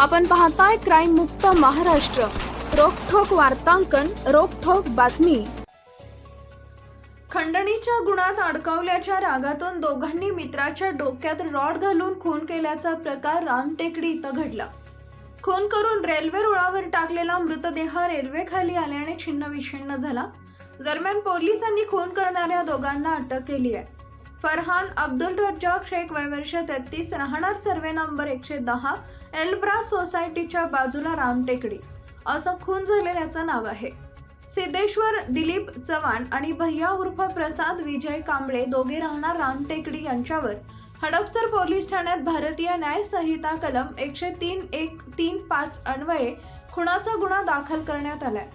आपण पाहताय क्राईम मुक्त महाराष्ट्र. रोखोक वार्तांकन रोखोक बातमी. खंडणीच्या गुणात अडकवल्याच्या रागातून दोघांनी मित्राच्या डोक्यात रॉड घालून खून केल्याचा प्रकार रामटेकडी इथं घडला. खून करून रेल्वे रुळावर टाकलेला मृतदेह रेल्वे खाली आल्याने छिन्न विछिन्न झाला. दरम्यान पोलिसांनी खून करणाऱ्या दोघांना अटक केली आहे. फरहान अब्दुल रज्जाक शेख वयवर्ष तेहतीस राहणार सर्वे नंबर एकशे दहा एल्ब्रा सोसायटीच्या बाजूला रामटेकडी. असं खून झालेल्याचं नाव आहे. सिद्धेश्वर दिलीप चव्हाण आणि भैया उर्फ प्रसाद विजय कांबळे दोघे राहणार रामटेकडी यांच्यावर. हडपसर पोलीस ठाण्यात भारतीय न्याय संहिता कलम एकशे तीन एक तीन पाच अन्वये खुनाचा गुन्हा दाखल करण्यात आलाय.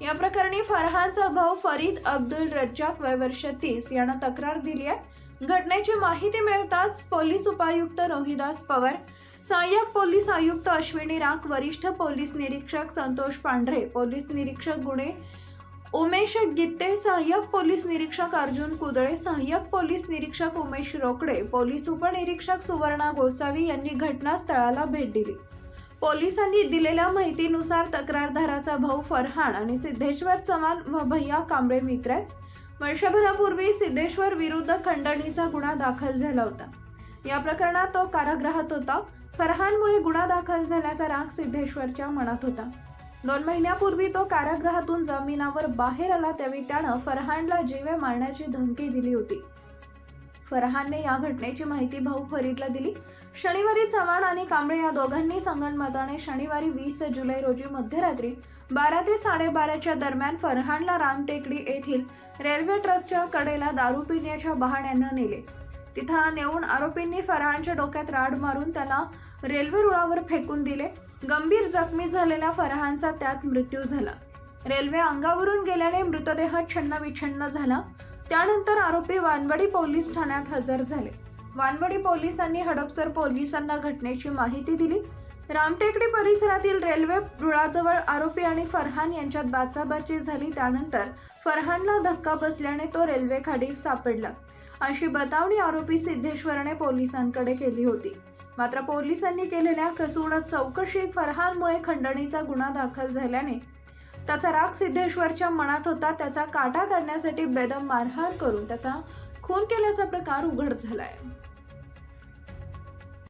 या प्रकरणी फरहानचा भाऊ फरीद अब्दुल रज्जाक वय वर्ष तीस यानं तक्रार दिली आहे. घटनेची माहिती मिळताच पोलीस उपायुक्त रोहिदास पवार सहाय्यक पोलीस आयुक्त अश्विनी राख वरिष्ठ पोलीस निरीक्षक संतोष पांढरे पोलीस निरीक्षक गुणे उमेश गित्ते सहाय्यक पोलीस निरीक्षक अर्जुन कुदळे सहाय्यक पोलीस निरीक्षक उमेश रोकडे पोलीस उपनिरीक्षक सुवर्णा गोसावी यांनी घटनास्थळाला भेट दिली. पोलिसांनी दिलेल्या माहितीनुसार तक्रारदाराचा भाऊ फरहान आणि सिद्धेश्वर चव्हाण व भैया कांबळे मित्र आहेत. वर्षभरापूर्वी सिद्धेश्वर विरुद्ध खंडणीचा गुन्हा दाखल झाला होता. या प्रकरणात तो कारागृहात होता. फरहानमुळे गुन्हा दाखल झाल्याचा राग सिद्धेश्वरच्या मनात होता. दोन महिन्यापूर्वी तो कारागृहातून जमिनावर बाहेर आला त्यावेळी त्यानं फरहानला जीवे मारण्याची धमकी दिली होती. फरहानने या घटनेची माहिती भाऊ फरीदला दिली. शनिवारी चव्हाण आणि कांबळे या दोघांनी संगणमताने शनिवारी वीस जुलै रोजी मध्यरात्री बारा ते साडेबाराच्या दरम्यान फरहानला रामटेकडी येथील रेल्वे ट्रकच्या कडेला दारू पिण्याच्या बहाण्यानं नेले. तिथं नेऊन आरोपींनी फरहानच्या डोक्यात राड मारून त्याला रेल्वे रुळावर फेकून दिले. गंभीर जखमी झालेल्या फरहानचा त्यात मृत्यू झाला. रेल्वे अंगावरून गेल्याने मृतदेह छन्न विछन्न झाला. त्यानंतर आरोपी वानवडी पोलीस ठाण्यात हजर झाले. वानवडी पोलिसांनी हडपसर पोलिसांना घटनेची माहिती दिली. रामटेकडी परिसरातील रेल्वे रुळाजवळ आरोपी आणि फरहान यांच्यात बाचाबाची झाली. त्यानंतर फरहानला धक्का बसल्याने तो रेल्वे खाडी सापडला. अशी बतावणी आरोपी सिद्धेश्वरने पोलिसांकडे केली होती. मात्र पोलिसांनी केलेल्या कसून चौकशीत फरहानमुळे खंडणीचा गुन्हा दाखल झाल्याने त्याचा राग सिद्धेश्वरच्या मनात होता. त्याचा काटा काढण्यासाठी बेदम मारहाण करून त्याचा खून केल्याचा प्रकार उघड झाला आहे